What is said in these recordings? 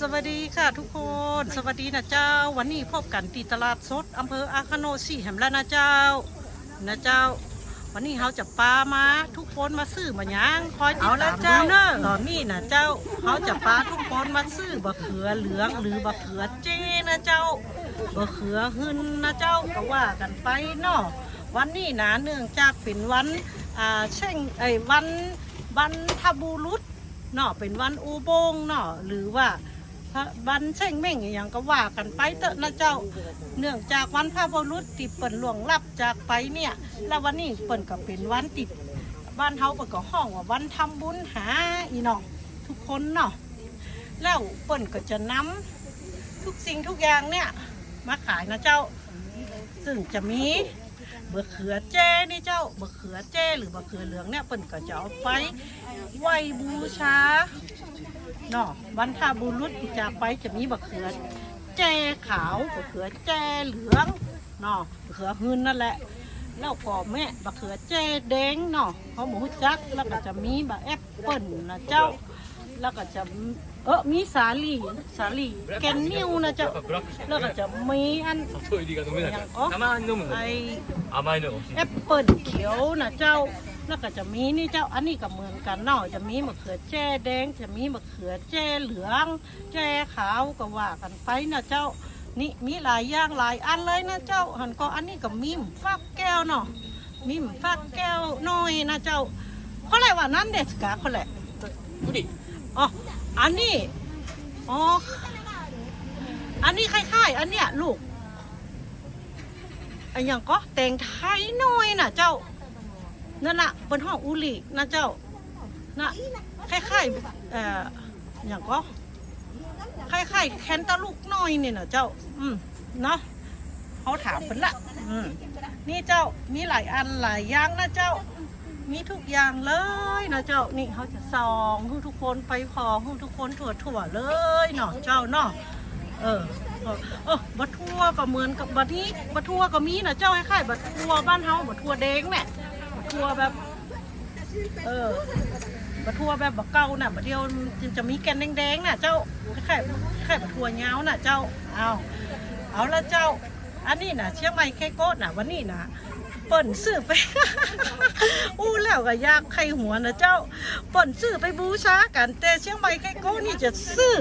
สวัสดีค่ะทุกคน สวัสดีนะเจ้า วันนี้พบกันที่ตลาดสดอำเภออาคาโนสีแหมแล้วนะเจ้า นะเจ้า วันนี้เขาจะปลามาทุกคนมาซื้อมาหยังคอยติดตามดูเนอะตอนนี้นะเจ้าเขาจะปลาทุกคนมาซื้อบะเขือเหลืองหรือบะเขือเจนะเจ้าบะเขือหึนนะเจ้าก็ว่ากันไปเนาะวันนี้นะเนื่องจากเป็นวันอ่าเช่งไอ้วันวันทบูรุษ เนาะเป็นวันอูโบงเนาะหรือว่าพระวันเช่งเม่งอย่างก็ว่ากันไปเถอะนะเจ้า เนื่องจากวันพระบรุษที่เปิ่นหลวงรับจากไปเนี่ย แล้ววันนี้เปิ่นก็เป็นวันติดบ้านเฮาเปิ่นก็ห้องว่าวันทำบุญหาอีเนาะทุกคนเนาะแล้วเปิ่นก็จะนำทุกสิ่งทุกอย่างเนี่ยมาขายนะเจ้า ซึ่งจะมี บะเขือเจ้นี่เจ้าบะเขือเจ้หรือบะเขือเหลืองเนี่ยเปิ่นก็จะเอาไปไหวบูชาเนาะบรรทาบุรุษจากไปจะมีบะเขือแจ้ขาวบะเขือแจ้เหลืองเนาะบะเขือหืนนั่นแหละแล้วก็แม่บะเขือแจ้แดงเนาะเขาหมูจักแล้วก็จะมีบะแอปเปิ้ลนะเจ้า แล้วก็จะเออมีสาลีสาลีแกนนิวนะเจ้าแล้วก็จะมีอันอย่างก็ไอแอปเปิลเขียวนะเจ้าแล้วก็จะมีนี่เจ้าอันนี้กับเมือนกันเนาะจะมีมะเขือแจ้แดง จะมีมะเขือแจ้เหลือง แจ้ขาวก็ว่ากันไปนะเจ้านี่มีหลายอย่างหลายอันเลยนะเจ้าหันก็อันนี้กับมีมฟักแก้วเนาะมีมฟักแก้วน้อยนะเจ้าเขาเรียว่านั่นเด็กกาเขาแหละ อ๋อ อันนี้ อ๋อ อันนี้คล้ายๆ อันเนี้ยลูก อันอย่างก็แตงไทยน้อยน่ะ เจ้า นั่นน่ะเป็นห้องอุลินะเจ้า น่ะคล้ายๆ เอ่ออย่างก็คล้ายๆแคนตาลูกน้อยนี่นะเจ้า อืม เนาะเขาถามเป็นละ อืม นี่เจ้า มีหลายอันหลายอย่างนะเจ้า มีทุกอย่างเลยนะเจ้านี่เขาจะซองให้ทุกคนไปพอให้ทุกคนถั่วถั่วๆเลยเนาะเจ้าเนาะเออเออบัทั่วก็เหมือนกับบันี้บัทั่วก็มีนะเจ้าคล้ายๆบัทั่วบ้านเฮาบัทั่วแดงแม่บัทั่วแบบ เออบัทั่วแบบบักเก่าน่ะบัดเดียวมันจะมีแกนแดงๆน่ะเจ้าคล้ายๆคล้ายๆบัทั่วเงาน่ะเจ้าเอาเอาละเจ้า อันนี้น่ะเชียงใหม่แค่โก้น่ะวันนี้น่ะ ปิ่นซื้อไป อู้แล้วก็ยากไข่หัวนะเจ้าเปิ่นซื้อไปบูชากัน แต่เชียงใหม่แค่โก้นี่จะซื้อ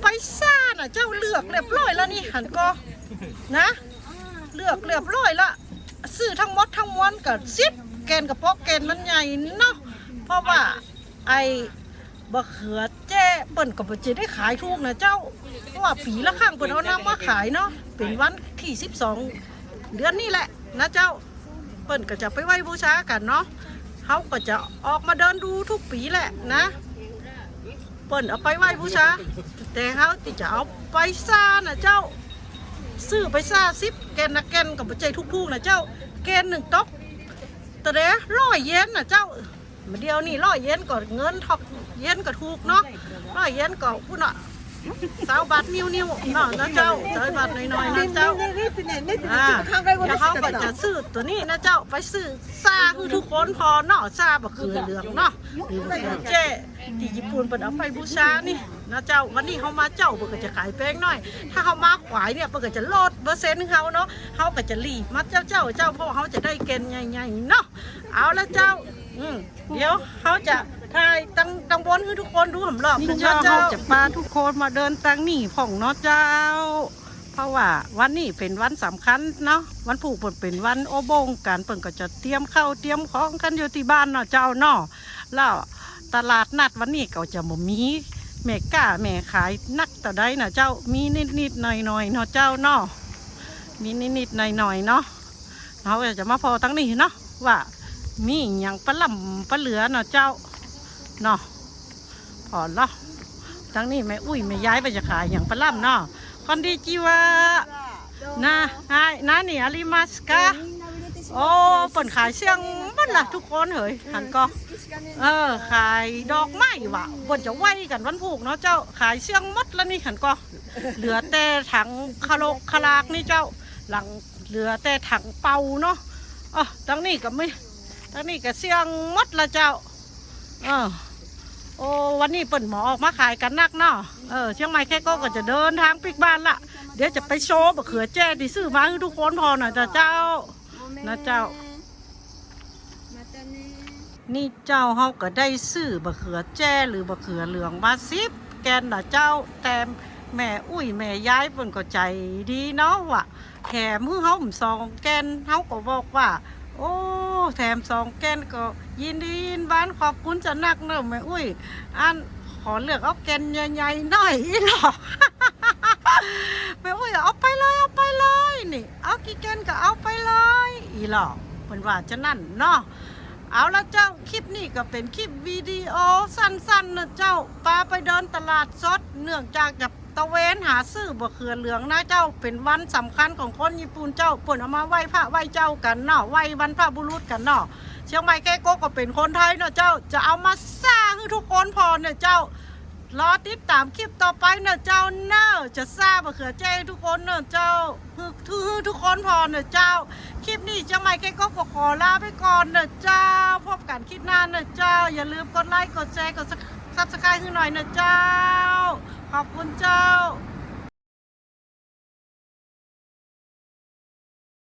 ไปซ่าน่ะเจ้าเลือกเรียบร้อยแล้วนี่หันก็นะ เลือกเรียบร้อยละซื้อทั้งมดทั้งมวลกับซิปแกนกับพอกแกนมันใหญ่เนาะเพราะว่าไอ้บะเขือแจ้เปิ่นกับจะได้ขายถูกนะเจ้าเพราะว่าปีละครั้งเปิ่นเอาน้ำมาขายเนาะเป็นวันที่สิบสองเดือนนี่แหละนะเจ้า เปิ่นก็จะไปไหว้บูชากันเนาะเขาก็จะออกมาเดินดูทุกปีแหละนะ เปิ่นเอาไปไหว้บูชา แต่เขาที่จะเอาไปซ่านะเจ้า ซื้อไปซ่าซิปแกนนะแกนกับปัจจัยทุกๆนะเจ้า แกนหนึ่งต๊อกแต่เด้ร้อยเยนนะเจ้ามาเดียวนี่ร้อยเยนก็เงินทอกเยนก็ถูกเนาะร้อยเยนก็พูดเนาะสาวบาทนิ้วนิ้วๆเนาะนะเจ้าสาวบาทน้อยๆนะเจ้า อ่าเดี๋ยวเขาก็จะซื้อตัวนี้นะเจ้าไปซื้อซาคือทุกคนพอเนาะซาบะคือเหลืองเนาะหรือบักเขือเจ้ที่ญี่ปุ่นเปิดเอาไปบูชานี่นะเจ้าวันนี้เขามาเจ้าเปิดก็จะขายแพงหน่อย ถ้าเขามาขวายเนี่ยเปิดก็จะลดเปอร์เซ็นต์ของเขาเนาะเขาก็จะรีบมาเจ้าเจ้าเจ้าเพราะว่าเขาจะได้เกณฑ์ใหญ่ๆเนาะเอาละเจ้าอืมเดี๋ยวเขาจะถ่ายตังตังบนให้ทุกคนดูหำรอบนะเจ้า เจ้าจะพาทุกคนมาเดินตังนี่ผ่องเนาะเจ้า เพราะว่าวันนี้เป็นวันสำคัญเนาะวันผูกเปิดเป็นวันโอบงการเปิ่นก็จะเตรียมเข้าเตรียมของกันอยู่ที่บ้านเนาะเจ้าเนาะแล้วตลาดนัดวันนี้ก็จะบ่มีแม่ก้าแม่ขายนักแต่ได้นะเจ้ามีนิดนิดๆหน่อยหน่อยๆเนาะเจ้าเนาะมีนิดนิดๆหน่อยหน่อยๆเนาะเราก็จะมาพอตั้งนี้เนาะว่ามีอย่างปลาล่ำปลาเหลือเนาะเจ้าเนาะพอเนาะตั้งนี้แม่อุ้ยแม่ย้ายไปจะขายอย่างปลาล่ำเนาะ คอนดิจิวะนะไอ้นะนี่อาริมาสกาโอ้ผลขายเสียงมันล่ะทุกคนเหยหันก็เออ ขายดอกไม้ว่ะบนจะไหวกันวันผูกเนาะเจ้า ขายเสียงมดแล้วนี่หันก็ เหลือแต่ถังคาโลคาลากนี่เจ้า หลังเหลือแต่ถังเป่าเนาะอ๋อตั้งนี้ก็ไม่ตั้งนี้ก็เสียงมดละเจ้า เออ โอ้วันนี้เปิดหมอออกมาขายกันนักเนาะ เออเชียงใหม่แค่ก็ก็จะเดินทางปิกบ้านละเดี๋ยวจะไปโชว์บะเขือแจ้ที่ซื้อมาให้ทุกคนพอหน่อยจ้ะเจ้านะเจ้า นี่เจ้าเฮาก็ได้ซื้อบะเขือแจ้หรือบะเขือเหลืองมาซิบแกนนะเจ้าแต่แม่อุ้ยแม่ย้ายเพิ่นก็ใจดีเนาะว่ะแถมมือเฮาสองแกนเฮาก็บอกว่า โอ้แถมสองแกนก็ยินดียินบ้านขอบคุณจะนักเนอะแม่อุ้ยอัน ขอเลือกเอาแกนใหญ่ๆหน่อยอีหรอไม่อุ้ยเอาไปเลยเอาไปเลยนี่ เอากี่แกนก็เอาไปเลย อีหรอเพิ่นว่าจะนั่นเนาะ เอาละเจ้าคลิปนี้ก็เป็นคลิปวิดีโอสั้นๆนะเจ้าปาไปเดินตลาดสดเนื่องจากจะตะเวนหาซื้อบะเขือเหลืองนะเจ้าเป็นวันสำคัญของคนญี่ปุ่นเจ้าผลเอามาไหว้พระไหว้เจ้ากันเนาะไหว้วันพระบุรุษกันเนาะเชียงใหม่แก้โกก็เป็นคนไทยเนาะเจ้าจะเอามาสร้างให้ทุกคนพอเนี่ยเจ้า รอติดตามคลิปต่อไปเนอะเจ้าเนอะจะทราบมะเขือแจ้ทุกคนเนอะเจ้าฮือคือทุกคนพอเนอะเจ้า คลิปนี้จะไม่แค่ก็ขอลาไปก่อนเนอะเจ้า พบกันคลิปหน้าเนอะเจ้า อย่าลืมกดไลค์กดแชร์กดซับสไครต์ให้หน่อยเนอะเจ้า ขอบคุณเจ้า